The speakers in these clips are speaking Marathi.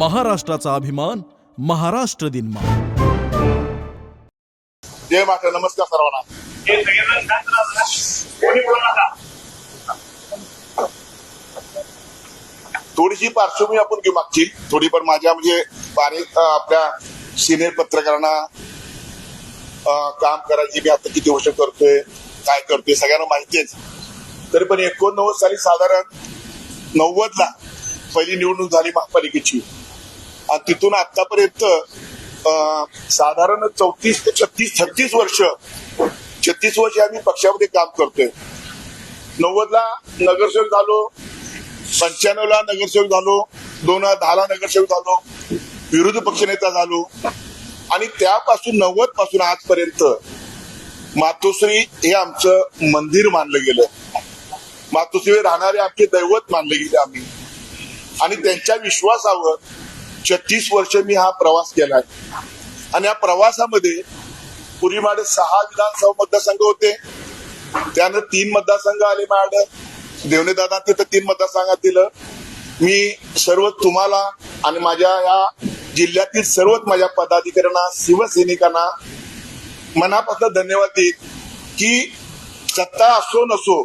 महाराष्ट्राचा अभिमान महाराष्ट्र दिन मा जय माता नमस्कार सर्वांना. थोडीशी पार्श्वभूमी आपण घेऊ मागची. थोडी पण माझ्या म्हणजे बारीक आपल्या सिनियर पत्रकारांना काम करायची मी आता किती वर्ष करतोय काय करतोय सगळ्यांना माहितीच तरी पण एकोणनव्वद साली साधारण नव्वद ला पहिली निवडणूक झाली महापालिकेची. आणि तिथून आतापर्यंत अं, साधारण चौतीस ते छत्तीस छत्तीस वर्ष छत्तीस वर्ष आम्ही पक्षामध्ये काम करतोय. नव्वदला नगरसेवक झालो पंच्याण्णवला नगरसेवक झालो दोन हजार दहा ला नगरसेवक झालो विरोधी पक्षनेता झालो. आणि त्यापासून नव्वदपासून आजपर्यंत मातोश्री हे आमचं मंदिर मानलं गेलं. मातोश्री राहणारे आमचे दैवत मानले गेले आम्ही. आणि त्यांच्या विश्वासावर छत्तीस वर्ष मी हा प्रवास केलाय. आणि या प्रवासामध्ये पूर्वी माझे सहा विधानसभा मतदारसंघ होते. त्यानं तीन मतदारसंघ आले माझ्याकडे देवणेदादा तिथं तीन मतदारसंघात दिलं. मी सर्व तुम्हाला आणि माझ्या या जिल्ह्यातील सर्वच माझ्या पदाधिकाऱ्यांना शिवसैनिकांना मनापासून धन्यवाद देईन की सत्ता असो नसो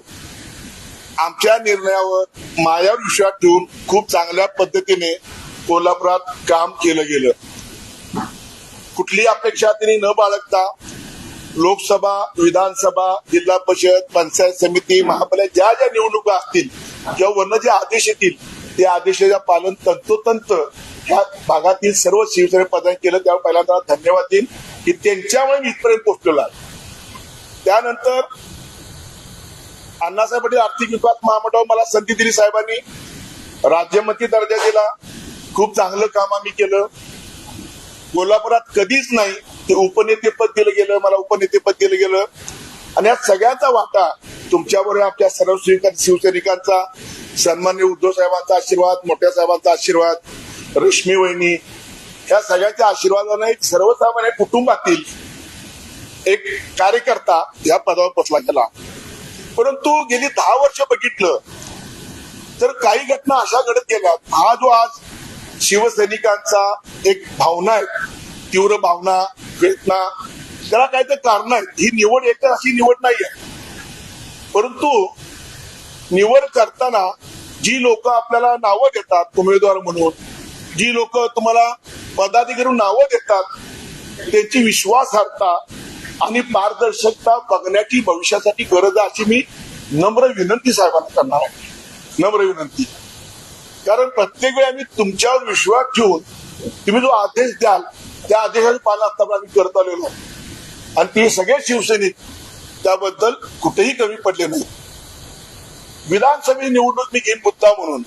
आमच्या निर्णयावर माया विश्वास ठेवून खूप चांगल्या पद्धतीने कोल्हापुरात काम केलं गेलं. कुठली अपेक्षा त्यांनी न बाळगता लोकसभा विधानसभा जिल्हा परिषद पंचायत समिती महापालिका ज्या ज्या निवडणुका असतील किंवा वर्ण जे आदेश येतील त्या आदेशाच्या पालन तंतोतंत ह्या भागातील सर्व शिवसेने प्रदान केलं. त्यावर पहिल्यांदा धन्यवाद देईन की त्यांच्यामुळे मी इथपर्यंत पोहोचलेला त्यानंतर अण्णासाहेब पाटील आर्थिक विकास महामंडळावर मला संधी दिली साहेबांनी. राज्यमंत्री दर्जा दिला. खूप चांगलं काम आम्ही केलं. कोल्हापुरात कधीच नाही ते उपनेतेपद दिलं गेलं मला उपनेतेपद दिलं गेलं. आणि या सगळ्याचा वाटा तुमच्याबरोबर आपल्या सर्व शिवसैनिकांचा सन्मान्य उद्धव साहेबांचा आशीर्वाद मोठ्या साहेबांचा आशीर्वाद रश्मी वहिनी. या सगळ्याच्या आशीर्वादाने एक सर्वसामान्य कुटुंबातील एक कार्यकर्ता या पदावर बसला गेला. परंतु गेली दहा वर्ष बघितलं तर काही घटना अशा घडत गेल्या. हा जो आज शिवसैनिकांचा एक भावना आहे तीव्र भावना वेदना त्याला काय तर कारण आहेत. ही निवड एक अशी निवड नाही आहे परंतु निवड करताना जी लोक आपल्याला नावं देतात उमेदवार म्हणून जी लोक तुम्हाला पदाधिकारी नावं देतात त्यांची विश्वासार्हता आणि पारदर्शकता बघण्याची भविष्यासाठी गरज आहे अशी मी नम्र विनंती साहेबांना करणार आहे. नम्र विनंती. कारण प्रत्येक वेळी आम्ही तुमच्यावर विश्वास ठेवून तुम्ही जो आदेश द्याल त्या आदेशाचं पालन आतापर्यंत आम्ही करत आलेलो आणि ते सगळे शिवसैनिक त्याबद्दल कुठेही कमी पडले नाही विधानसभे निवडणूक मी घेईन मुद्दा म्हणून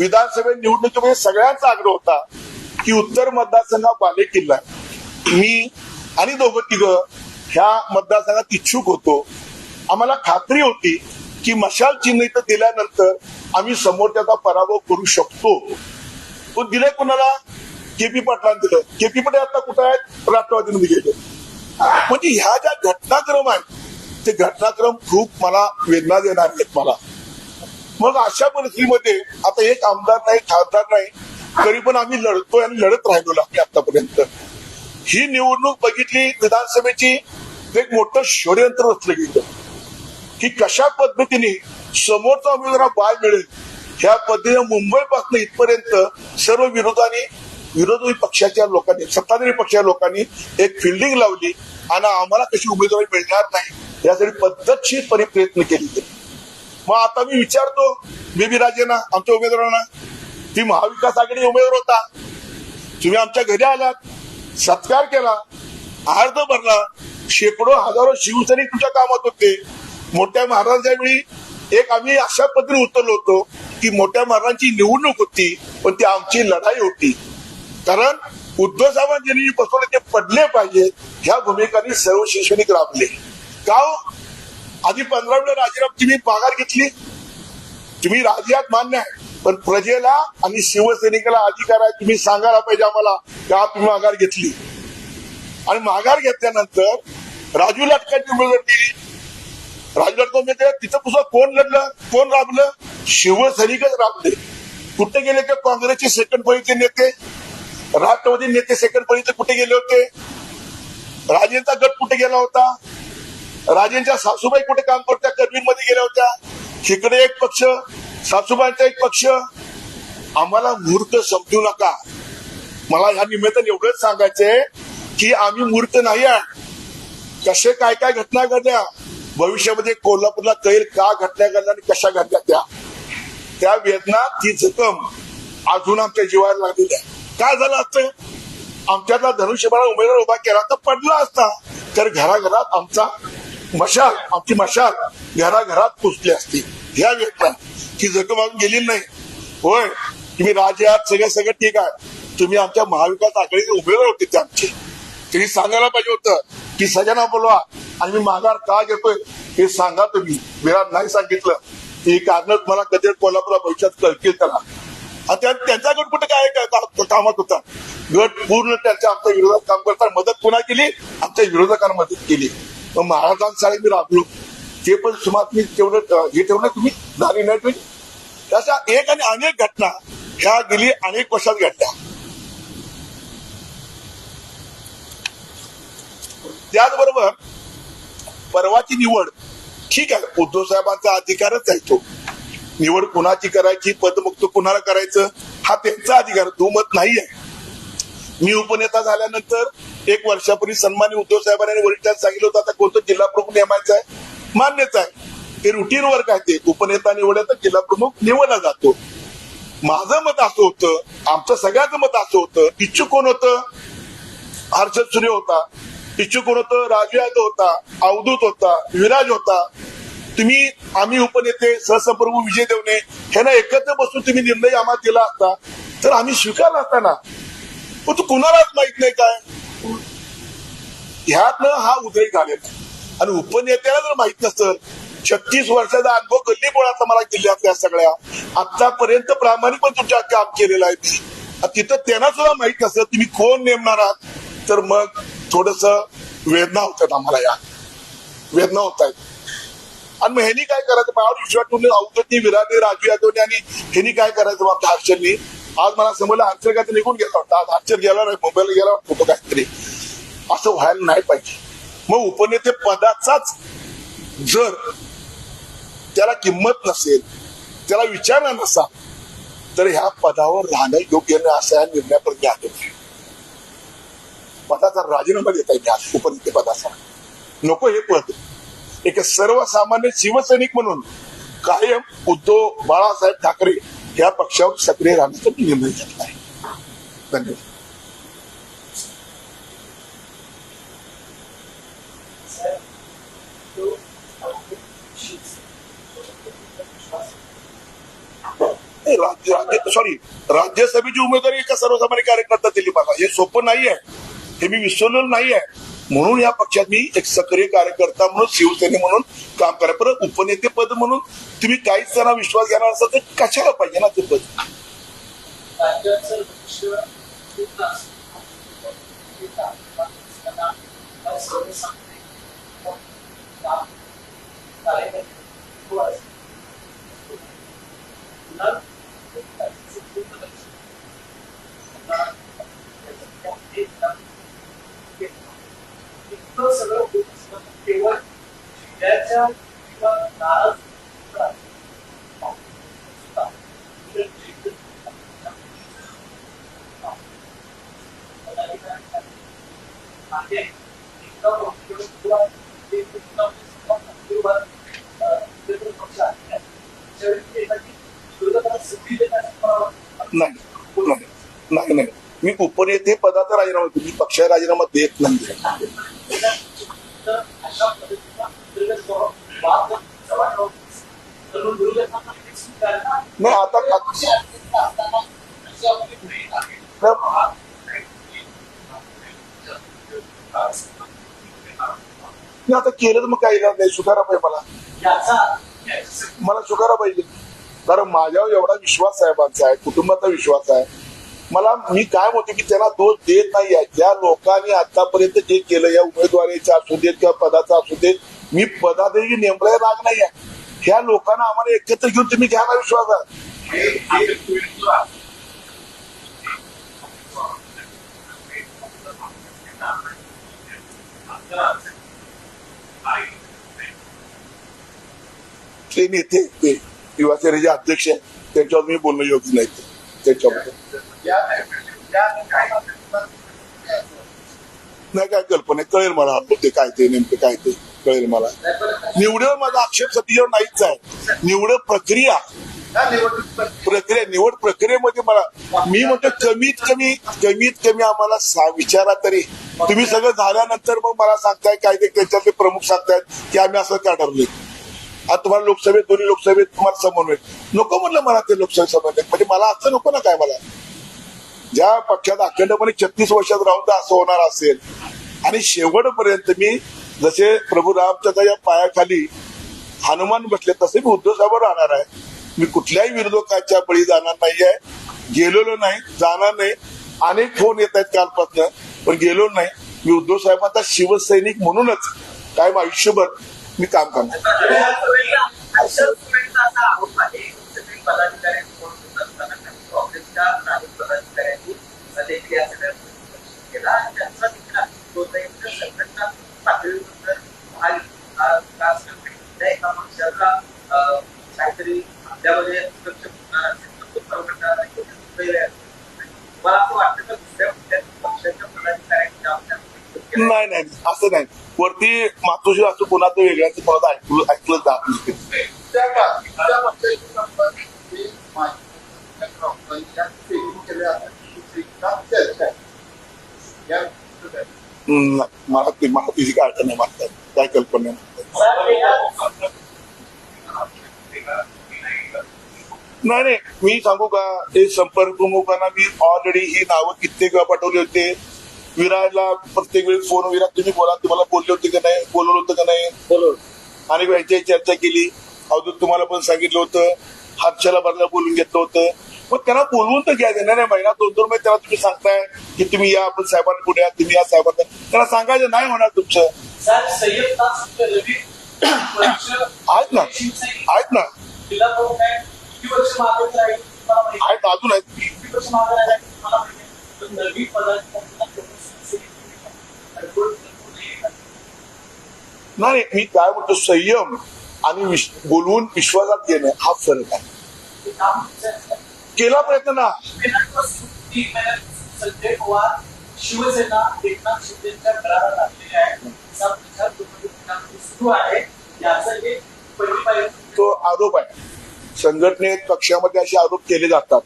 विधानसभे निवडणुकीमध्ये सगळ्यांचा आग्रह होता की उत्तर मतदारसंघ बाले किल्ला आहे. मी आणि दोघं तिघ ह्या मतदारसंघात इच्छुक होतो. आम्हाला खात्री होती की मशाल चिन्ह इथं दिल्यानंतर आम्ही समोर त्याचा पराभव करू शकतो. तो दिलंय कुणाला? केपी पाटलांना दिलं केपी पाटील आता कुठं आहेत? राष्ट्रवादीमध्ये गेले म्हणजे ह्या ज्या घटनाक्रम आहेत ते घटनाक्रम खूप मला वेदना देणार आहेत मला. मग अशा परिस्थितीमध्ये आता एक आमदार नाही खासदार नाही तरी पण आम्ही लढतोय आणि लढत राहिलो आम्ही आतापर्यंत. ही निवडणूक बघितली विधानसभेची एक मोठं षडयंत्र रचलं गेलं. की कशा पद्धतीने समोरचा उमेदवार बाय मिळेल ह्या पद्धतीने मुंबईपासून इथपर्यंत सर्व विरोधाने विरोधी पक्षाच्या लोकांनी सत्ताधारी पक्षाच्या लोकांनी एक फिल्डिंग लावली आणि आम्हाला कशी उमेदवारी मिळणार नाही यासाठी पद्धतशीरपणे प्रयत्न केले मग आता मी विचारतो बेबी राजेना आमच्या उमेदवारांना ती महाविकास आघाडी उमेदवार होता. तुम्ही आमच्या घरी आलात सत्कार केला अर्ध भरला. शेकडो हजारो शिवसैनिक तुझ्या कामात होते. मोठ्या महाराजांच्या वेळी एक आम्ही अशा पद्धतीने उतरलो होतो की मोठ्या महाराजांची निवडणूक होती पण ती आमची लढाई होती. कारण उद्धव साहेबांनी बसवले ते पडले पाहिजे ह्या भूमिकांनी सर्व शिवसैनिक राबले. का हो? आधी पंधरा वेळा राजीनामा तुम्ही माघार घेतली? तुम्ही राजीनात मान्य आहे. पण प्रजेला आणि शिवसैनिकाला अधिकार आहे तुम्ही सांगायला पाहिजे आम्हाला का तुम्ही माघार घेतली. आणि माघार घेतल्यानंतर राजू लाटकांची उमेदवार दिली राजू लाटका उमेदवार तिथं पुन्हा कोण लढलं कोण राबलं? शिवसैनिकच राबले. कुठे गेले ते काँग्रेसचे सेकंड पळीचे नेते? राष्ट्रवादी नेते सेकंड पळीचे कुठे गेले होते? राजेंचा गट कुठे गेला होता? राजेंच्या सासूबाई कुठे काम करत्या? करवीरमध्ये गेल्या होत्या. तिकडे एक पक्ष सासूबाईंचा एक पक्ष आम्हाला मूर्त समजू नका. मला ह्या निमित्ताने एवढंच सांगायचंय की आम्ही मूर्त नाही आहे कसे काय काय घटना घडल्या? भविष्यामध्ये कोल्हापूरला कैल का घटना घडल्या आणि कशा घडल्या त्या. त्या वेदना ती जखम अजून आमच्या जीवाला लागलेली आहे काय झालं असतं? आमच्यातला धनुष्यबाळा उमेदवार उभा केला तर पडला असता. तर घराघरात आमचा मशाल आमची मशाल घराघरात पुसली असती. ह्या व्यक्ता. ती जखम अजून गेली नाही. होय तुम्ही राजे आहात सगळं सगळं ठीक आहे. तुम्ही आमच्या महाविकास आघाडीचे उमेदवार होते ते आमचे. त्यांनी सांगायला पाहिजे होतं की सगळ्यांना बोलवा आणि मी माघार का घेतोय हे सांगा तुम्ही. मला नाही सांगितलं. ही कारणच मला कधी कोल्हापूरला भविष्यात कळतील त्याला. आणि त्यांचा गट कुठे काय कामात होता? गट पूर्ण त्यांच्या आमच्या विरोधात काम करताना मदत पुन्हा केली? आमच्या विरोधकांना मदत केली. मग महाराजांसाठी मी राबलो. ते पण सुमार तेवढं हे ठेवलं तुम्ही झाली नाही तुम्ही. तशा एक आणि अनेक घटना ह्या गेली अनेक वर्षात घडल्या. त्याचबरोबर परवाची निवड ठीक आहे उद्धव साहेबांचा अधिकारच आहे तो. निवड कुणाची करायची पदमुक्त कुणाला करायचं हा त्यांचा अधिकार दुमत नाही आहे. मी उपनेता झाल्यानंतर एक वर्षापूर्वी सन्मान्य उद्धव साहेबांनी आणि वरिष्ठांनी सांगितलं होतं आता कोणतं जिल्हा प्रमुख नेमायचं आहे? मान्यच आहे. ते रुटीन वर्क आहे ते उपनेता निवडत जिल्हा प्रमुख निवडला जातो. माझं मत असं होतं आमचं सगळ्याचं मत असं होतं इच्छुक कोण होतं? हर्षद सूर्य होता. इच्छुक कोण होतं? राजू यादव होता. अवधूत होता. विराज होता. तुम्ही आम्ही उपनेते सहसंप्रभू विजय देवणे ह्यांना एकत्र बसून तुम्ही निर्णय आम्हाला दिला असता तर आम्ही स्वीकारला असता ना? पण तू कुणालाच माहीत नाही काय? ह्यातनं हा उदय झालेला आणि उपनेत्याला जर माहीत नसतं छत्तीस वर्षाचा अनुभव गल्ली बोळाचा मला जिल्ह्यातल्या सगळ्या. आतापर्यंत प्रामाणिकपणे तुमच्या काम केलेलं आहे. मी. तिथं त्यांना सुद्धा माहीत नसतं तुम्ही कोण नेमणार आहात. तर मग थोडस वेदना होतात आम्हाला या. वेदना होत आहेत. आणि मग ह्यांनी काय करायचं? माझ्यावर विश्वास ठेवून अवधूतनी विराने राजू यादवने आणि ह्यांनी काय करायचं? आपल्या हर्षदनी आज मला समजलं हर्षद काय निघून गेला होता आज हर्षद गेला नाही मुंबईला गेला होतो काहीतरी. असं व्हायला नाही पाहिजे. मग उपनेते पदाचाच जर त्याला किंमत नसेल त्याला विचारला नसा तर ह्या पदावर राहणं योग्य नाही असा या निर्णयापर्यंत आलो पदाचा राजीनामा देता येईल आज उपनेते पदाचा. नको हे पद. एक सर्वसामान्य शिवसैनिक म्हणून कायम उद्धव बाळासाहेब ठाकरे या पक्षावर सक्रिय राहण्याचा निर्णय घेतला आहे. धन्यवाद. राज्य राज्य सॉरी राज्यसभेची उमेदवारी एका सर्वसामान्य कार्यकर्ता दिली मला. हे सोपं नाही आहे. हे मी विसरलेलं नाही आहे. म्हणून या पक्षात मी एक सक्रिय कार्यकर्ता म्हणून शिवसेने म्हणून काम करा परत उपनेते पद म्हणून तुम्ही काहीच त्यांना विश्वास घेणार असाल तर कशाला पाहिजे ना ते पद? राज्याचं भविष्य खूप त्रास. हे काम असताना मला सगळं सांगते. काम कार्यकर्ते खूप असतात. पुन्हा त्याचं पूर्ण लक्ष. पुन्हा त्याचं काम हे काम केलं. सगळं होत केवळ जिल्ह्याच्या किंवा नाराज नाही नाही नाही. मी उपनेते पदाचा राजीनामा तुम्ही पक्षाचा राजीनामा देत नाही. नाही आता नाही आता केलं तर मग काही नाही सुधारा पाहिजे मला. मला सुधारा पाहिजे कारण माझ्यावर एवढा विश्वास साहेबांचा आहे कुटुंबाचा विश्वास आहे. मला मी काय म्हणतो की त्यांना दोष देत नाही आहे ज्या लोकांनी आतापर्यंत जे केलं या उमेदवारीच्या असू देत किंवा पदाचा असू देत मी पदातही नेमलाय राग नाही आहे ह्या लोकांना आम्हाला एकत्र घेऊन तुम्ही घ्या ना विश्वासात ते नेते ते युवासेनेचे अध्यक्ष आहेत. त्यांच्यावर मी बोलणं योग्य नाही. त्याच्याबद्दल नाही काय कल्पना कळेल मला ते काय ते नेमकं काय ते कळेल मला. निवडं माझा आक्षेप सध्या नाहीच आहे. निवड प्रक्रिया प्रक्रिया निवड प्रक्रियेमध्ये मला मी म्हणतो कमीत कमी कमीत कमी आम्हाला विचारा तरी. तुम्ही सगळं झाल्यानंतर मग मला सांगताय काय ते त्यांच्यातले प्रमुख सांगतायत की आम्ही असं का ठरले आता तुम्हाला लोकसभेत दोन्ही लोकसभेत तुम्हाला समन्वय. नको म्हणलं मला ते लोकसभेत समन्वय म्हणजे मला असं नको ना काय मला. ज्या पक्षात अखंडपणे छत्तीस वर्षात राहून तर असं होणार असेल. आणि शेवटपर्यंत मी जसे प्रभू रामचंद्र या पायाखाली हनुमान बसले तसे मी उद्धव साहेब राहणार आहे. मी कुठल्याही विरोधकाच्या बळी जाणार नाहीये. गेलेलो नाही जाणार नाही. अनेक फोन येत आहेत कालपासून पण गेलो नाही. मी उद्धव साहेबांचा शिवसैनिक म्हणूनच कायम आयुष्यभर मी काम करणार असा आरोप आहे सगळे पदाधिकारी म्हणून असताना काही काँग्रेसच्या नागरिक केला आणि त्यांचा संघटना एका काहीतरी आपल्यामध्ये. मला असं वाटतं का दुसऱ्या कुठल्या पक्षाच्या नाही नाही असं नाही. वरती मातोश्री असं कोणाचं वेगळ्याचं कोणाचं ऐकलं ऐकलं जात नाही त्या पक्षाचे हे मला ते मला तिची काय अडचण नाही मागतात काय कल्पना नाही. नाही मी सांगू का? हे संपर्क प्रमुखांना मी ऑलरेडी ही नावं कित्येक वेळा पाठवली होते. विराजला प्रत्येक वेळी फोन विराज तुम्ही बोला तुम्हाला बोलले होते का नाही? बोलवलं होतं का नाही? बोलवलं आणि यांच्याही चर्चा केली. अवधूत तुम्हाला पण सांगितलं होतं. हर्षला बरला बोलून घेतलं होतं. पण त्यांना बोलवून तर घ्या नाही नाही, महिना दोन दोन महिने त्याला तुम्ही सांगताय की तुम्ही या आपण साहेबांना पुढे या तुम्ही या साहेबांना. त्यांना सांगायचं नाही होणार तुमचं. आहेत ना. आहेत ना. आहेत अजून आहेत. नाही. मी काय म्हणतो संयम आणि बोलवून विश्वासात घेणं हा फरक आहे. केला प्रयत्न ना. संजय पवार शिवसेना एकनाथ शिंदेच्या घराला लागलेले आहे सुरू आहे तो आरोप आहे. संघटनेत पक्षामध्ये असे आरोप केले जातात.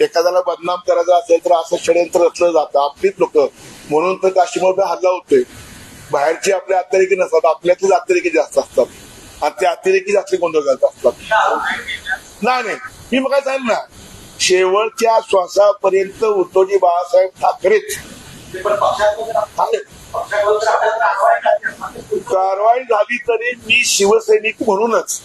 एखाद्याला बदनाम करायचा असेल तर असं षडयंत्र रचलं जातं. आपलीच लोक. म्हणून तर काश्मीरमध्ये हल्ला होतोय. बाहेरचे आपले अतिरेकी नसतात. आपल्यातलेच अतिरेकी जास्त असतात. आणि ते अतिरेकी जास्त गोंधळ घालत असतात. नाही नाही. मी मग काय सांगितलं ना शेवटच्या श्वासापर्यंत उद्धवजी बाळासाहेब ठाकरेच. कारवाई झाली तरी मी शिवसैनिक म्हणूनच.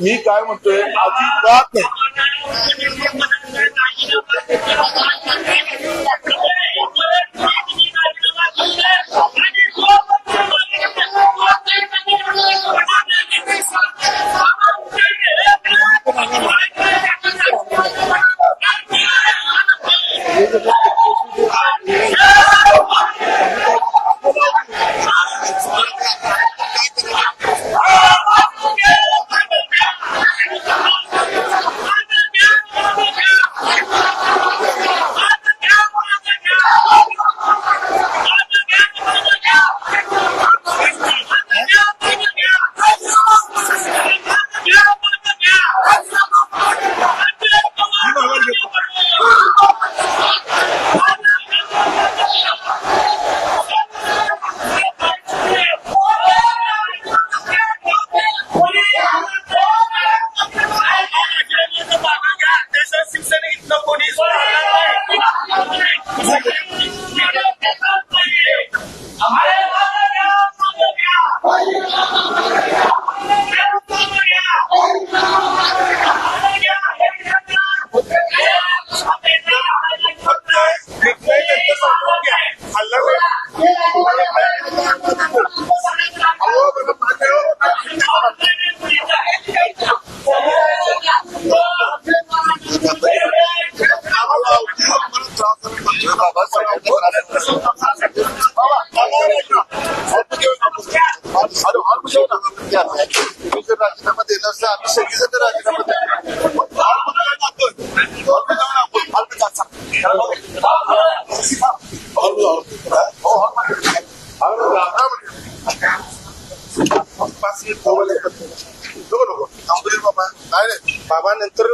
मी काय म्हणतोय? अजिबात नाही. Yeah. बाबा नाही बाबा नंतर